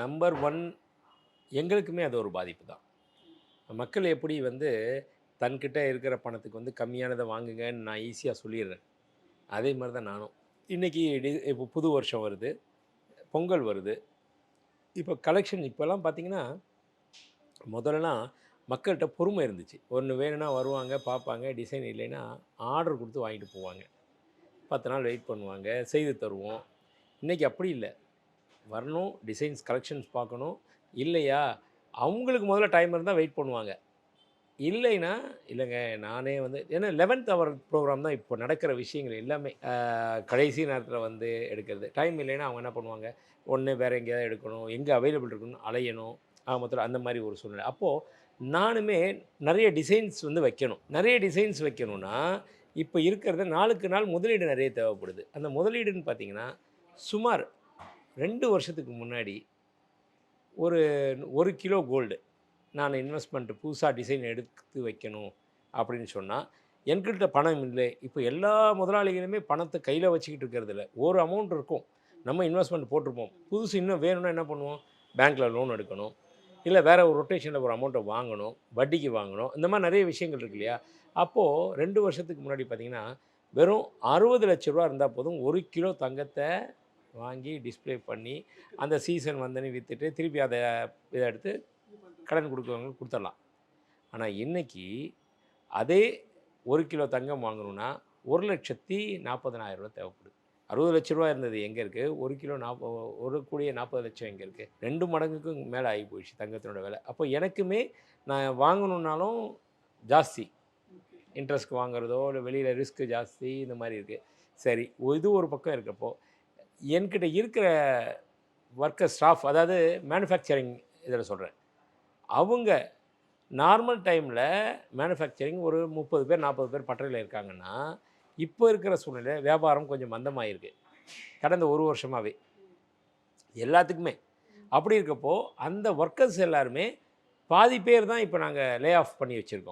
Number one எங்களுக்குமே அது ஒரு பாதிப்பு தான் மக்கள் எப்படி வந்து தன்கிட்ட இருக்கிற பணத்துக்கு வந்து கம்மியானதை வாங்குங்கன்னு நான் ஈஸியாக சொல்லிடுறேன். அதே மாதிரி தான் நானும். இன்றைக்கி டி இப்போ புது வருஷம் வருது பொங்கல் வருது. இப்போ கலெக்ஷன் இப்போல்லாம் பார்த்தீங்கன்னா முதல்லலாம் மக்கள்கிட்ட பொறுமை இருந்துச்சு. ஒன்று வேணும்னா வருவாங்க பார்ப்பாங்க டிசைன் இல்லைன்னா ஆர்டர் கொடுத்து வாங்கிட்டு போவாங்க. பத்து நாள் வெயிட் பண்ணுவாங்க செய்து தருவோம். இன்றைக்கி அப்படி இல்லை. வரணும் டிசைன்ஸ் கலெக்ஷன்ஸ் பார்க்கணும். இல்லையா? அவங்களுக்கு முதல்ல டைம் இருந்தால் வெயிட் பண்ணுவாங்க. இல்லைன்னா இல்லைங்க நானே வந்து ஏன்னா லெவன்த் அவர் ப்ரோக்ராம் தான் இப்போ நடக்கிற விஷயங்கள் எல்லாமே. கடைசி நேரத்தில் வந்து எடுக்கிறது. டைம் இல்லைன்னா அவங்க என்ன பண்ணுவாங்க? ஒன்று வேறு எங்கேயாவது எடுக்கணும். எங்கே அவைலபிள் இருக்குன்னு அலையணும். ஆக மொத்தம் அந்த மாதிரி ஒரு சூழ்நிலை. அப்போது நானுமே நிறைய டிசைன்ஸ் வந்து வைக்கணும். நிறைய டிசைன்ஸ் வைக்கணும்னா இப்போ இருக்கிறத நாளுக்கு நாள் முதலீடு நிறைய தேவைப்படுது. அந்த முதலீடுன்னு பார்த்தீங்கன்னா சுமார் ரெண்டு வருஷத்துக்கு முன்னாடி ஒரு ஒரு கிலோ கோல்டு நான் இன்வெஸ்ட்மெண்ட்டு புதுசாக டிசைன் எடுத்து வைக்கணும் அப்படின்னு சொன்னால் என்கிட்ட பணம் இல்லை. இப்போ எல்லா முதலாளிகளுமே பணத்தை கையில் வச்சுக்கிட்டு இருக்கிறது இல்லை. ஒரு அமௌண்ட் இருக்கும். நம்ம இன்வெஸ்ட்மெண்ட் போட்டிருப்போம். புதுசு இன்னும் வேணும்னா என்ன பண்ணுவோம்? பேங்க்கில் லோன் எடுக்கணும். இல்லை வேறு ஒரு ரொட்டேஷனில் ஒரு அமௌண்ட்டை வாங்கணும். வட்டிக்கு வாங்கணும். இந்த மாதிரி நிறைய விஷயங்கள் இருக்கு இல்லையா? அப்போது ரெண்டு வருஷத்துக்கு முன்னாடி பார்த்திங்கன்னா வெறும் அறுபது லட்ச ரூபா இருந்தால் போதும் ஒரு கிலோ தங்கத்தை வாங்கி டிஸ்ப்ளே பண்ணி அந்த சீசன் வந்தோடனே விற்றுட்டு திருப்பி அதை இதை எடுத்து கடன் கொடுக்குறவங்களுக்கு கொடுத்துடலாம். ஆனால் இன்னைக்கு அதே ஒரு கிலோ தங்கம் வாங்கணும்னா ஒரு லட்சத்தி நாற்பதனாயிரம் ரூபா தேவைப்படுது. அறுபது லட்ச ரூபா இருந்தது எங்கே இருக்குது ஒரு கிலோ நாற்ப ஒரு கோடியே நாற்பது லட்சம் எங்கே இருக்குது ரெண்டு மடங்குக்கும் மேலே ஆகி போயிடுச்சு தங்கத்தினோட விலை. அப்போ எனக்குமே நான் வாங்கணுன்னாலும் ஜாஸ்தி. இன்ட்ரெஸ்ட்க்கு வாங்குறதோ இல்லை வெளியில் ரிஸ்க்கு ஜாஸ்தி இந்த மாதிரி இருக்குது சரி இது ஒரு பக்கம் இருக்கப்போ என்கிட்ட இருக்கிற ஒர்க்கர் ஸ்டாஃப் அதாவது மேனுஃபேக்சரிங் இதில் சொல்கிறேன் அவங்க நார்மல் டைமில் மேனுஃபேக்சரிங் ஒரு முப்பது பேர் நாற்பது பேர் பட்டறையில் இருக்காங்கன்னா இப்போ இருக்கிற சூழ்நிலை வியாபாரம் கொஞ்சம் மந்தமாயிருக்கு. கடந்த ஒரு வருஷமாகவே எல்லாத்துக்குமே. அப்படி இருக்கப்போ அந்த ஒர்க்கர்ஸ் எல்லாருமே பாதி பேர் தான் இப்போ நாங்கள் லே ஆஃப் பண்ணி வச்சுருக்கோம்.